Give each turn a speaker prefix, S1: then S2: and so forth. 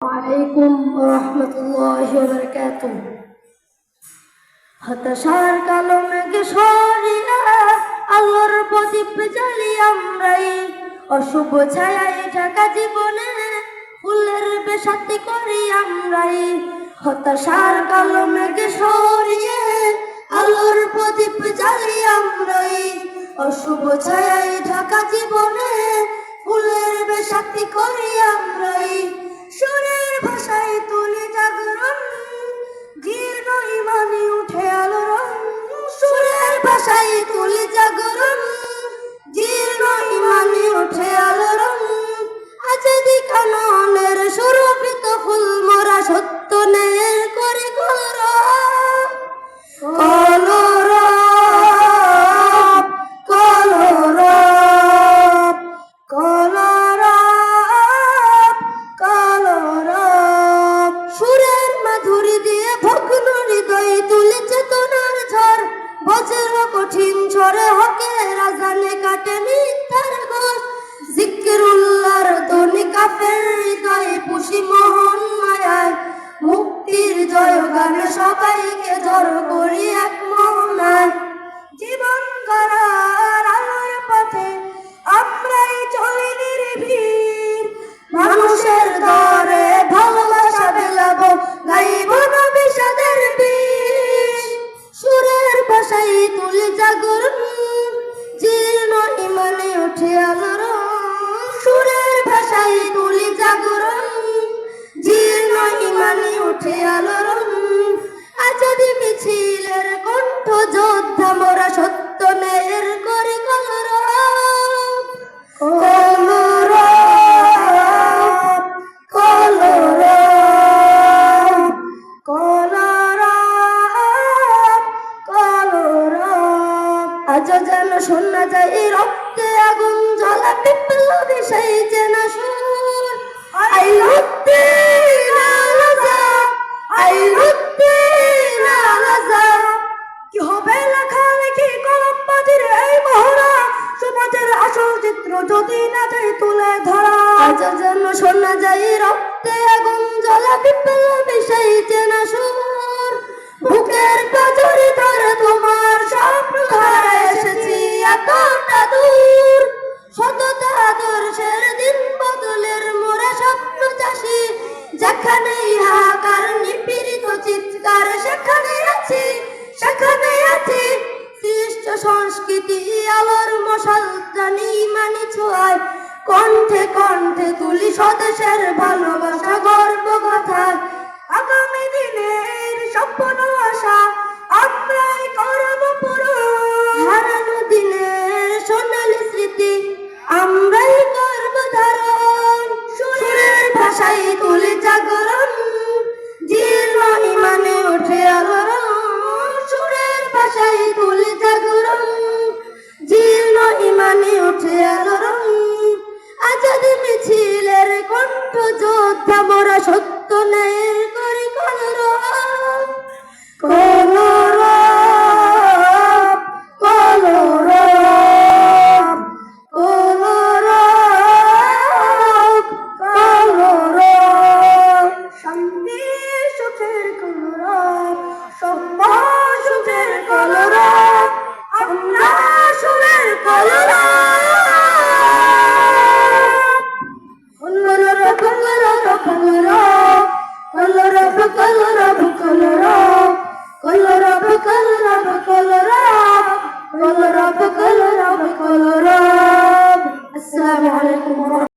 S1: আলাইকুম রহমতুল্লাহ বারকাত হতাশার কালো মেঘে সরিয়া আলোর প্রদীপ জ্বালি আমরাই অশুভ ছায়ায় ঢাকা জীবনে ফুলের বেশাতি করি আমরাই। হতাশার কালো মেঘে সরিয়ে আলোর প্রদীপ জ্বালি আমরাই অশুভ ছায়ায় ঢাকা জীবনে ফুলের বেশাতি করি আমরাই। সুরের ভাষায় তুলি হৃদয়ে পুষি মোহন মায়ায়। মুক্তির জয় গানে সবাইকে জড় করি এক মোহনায়। জীবন করার আলোর পথে আমরাই চলি নির্ভীর। মানুষের দরে ভালোবাসা বেলাবো গাইব না বিষাদের বিষ সুরের ভাষায় তুলি জাগরণ জীর্ণ ইমানে উঠে আলোর সুরের তুলি জাগরণ জীর্ণ ইমানে উঠে আলোড়ন আজাদি মিছিলের কণ্ঠ যোদ্ধা মোরা সত্য ন্যায়ের করে আজ যেন শোনা যায় রক্তে আগুন জ্বলা, বিপ্লবী সেই চেনা সুর আজ যেন শোনা যায় রক্তে আগুন জ্বলা বিপ্লবী সেই চেনা সুর। বুকের পাজরে ধরে তোমার স্বপ্ন ধারা এসেছি, এতটা দূর। সততা আদর্শের দিন বদলের মোরা স্বপ্ন চাষি। যেখানে হাহাকার, নিপীড়িত চিৎকার, সেখানে আছি সেখানে আছি। সৃষ্ট সংস্কৃতি, আলোর কণ্ঠে কণ্ঠে তুলি স্বদেশের ভালোবাসা, গর্ব কথা। আগামী দিনের স্বপ্ন আশা আমরাই করব হারানো দিনের সোনালি স্মৃতি আমরাই করব ধারণ। সুরের ভাষায় তুলি জাগরণ জীর্ণ ইমানে ওঠে আলোড়ন। সুরের ভাষায় তুলি জাগরণ জীর্ণ ইমানে ওঠে আলোড়ন। যোদ্ধা মোরা সত্য ন্যায়ের কলরব কলরব কলরব কলরব কলরব আসসালামু আলাইকুম